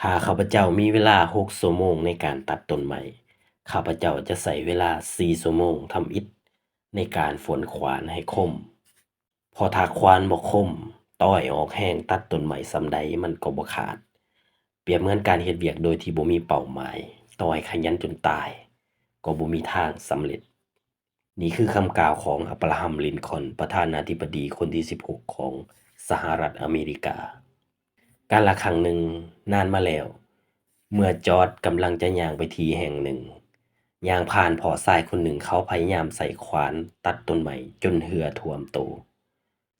ถ้าข้าพเจ้ามีเวลา6ชั่วโมงในการตัดต้นไม้ข้าพเจ้าจะใช้เวลา4ชั่วโมงทำอิฐในการฝนขวานให้คมพราะถ้าขวานบ่คม ต้อยออกแรงตัดต้นไม้สำใดมันก็บ่ขาด เปรียบเหมือนการเฮ็ดเวียกโดยที่บ่มีเป้าหมายต่อให้ขยันจนตาย ก็บ่มีทางสำเร็จ นี่คือคำกล่าวของอับราฮัม ลินคอนประธานาธิบดีคนที่ 16 ของสหรัฐอเมริกา กาลครั้งหนึ่งนานมาแล้ว เมื่อจอร์จกำลังจะย่างไปที่แห่งหนึ่งย่างผ่านพ่อชายคนหนึ่งเขาพยายามใส่ขวานตัดต้นไม้จนเหือท่วมโต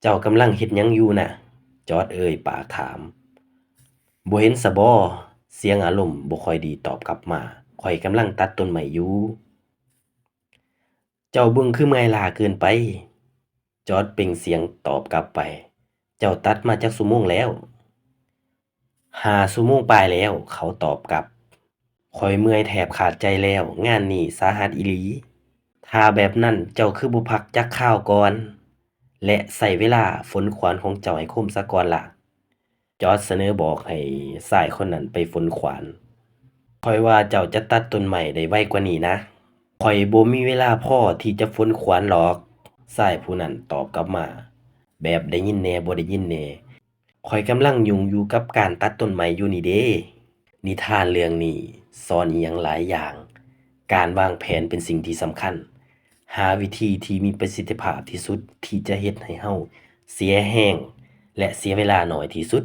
เจ้ากำลังเฮ็ดหยังอยู่น่ะ จอร์จเอ่ยปากถามบ่เห็นซะบ่เสียงอารมณ์บ่ค่อยดีตอบกลับมาข้อยกำลังตัดต้นไม้อยู่ เจ้าเบิ่งคือเมื่อยล้าเกินไป จอร์จเปล่งเสียงตอบกลับไป เจ้าตัดมาจักชั่วโมงแล้ว ห้าชั่วโมงปลายแล้ว เขาตอบกลับข้อยเมื่อยแทบขาดใจแล้ว งานนี้สาหัสอีหลีถ้าแบบนั้นเจ้าคือบ่พักจักคราวก่อน และใช้เวลาฝนขวานของเจ้าให้คมซะก่อนล่ะ จอร์จเสนอบอกให้ชายคนนั้นไปฝนขวานข้อยว่าเจ้าจะตัดต้นไม้ได้ไวกว่านี้นะข้อยบ่มีเวลาพ่อที่จะฝนขวานหรอกชายผู้นั้นตอบกลับมา แบบได้ยินแน่บ่ได้ยินแน่ ข้อยกำลังยุ่งอยู่กับการตัดต้นไม้อยู่นี่เด้นิทานเรื่องนี้สอนอิหยังหลายอย่าง การวางแผนเป็นสิ่งที่สำคัญ หาวิธีที่มีประสิทธิภาพที่สุดที่จะเฮ็ดให้เฮาเสียแรงและเสียเวลาน้อยที่สุด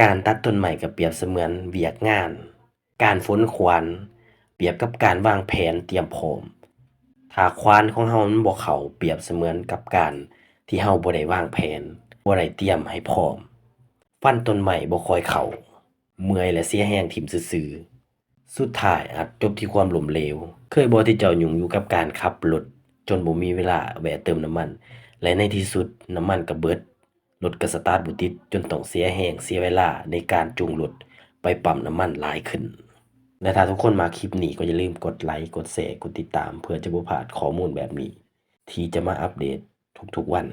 การตัดต้นไม้ก็เปรียบเสมือนเวียกงาน การฝนขวานเปรียบกับการวางแผนเตรียมพร้อม ถ้าควานของเฮามันบ่เข้าเปรียบเสมือนกับการที่เฮาบ่ได้วางแผนบ่ได้เตรียมให้พร้อม ฟันต้นไม้บ่ค่อยเข้า เมื่อยและเสียแรงทิ่มซื่อๆสุดท้ายอาจจบที่ความล้มเหลว เคยบ่ที่เจ้ายุ่งอยู่กับการขับรถจนบ่มีเวลาแวะเติมน้ำมัน และในที่สุดน้ำมันก็เบิดรถก็สตาร์ทบ่ติดจนต้องเสียแรงเสียเวลาในการจูงรถไปปั๊มน้ำมันหลายขึ้น และถ้าทุกคนมาคลิปนี้ก็อย่าลืมกดไลค์กดแชร์กดติดตาม เพื่อจะบ่พลาดข้อมูลแบบนี้ ที่จะมาอัปเดตทุกๆวัน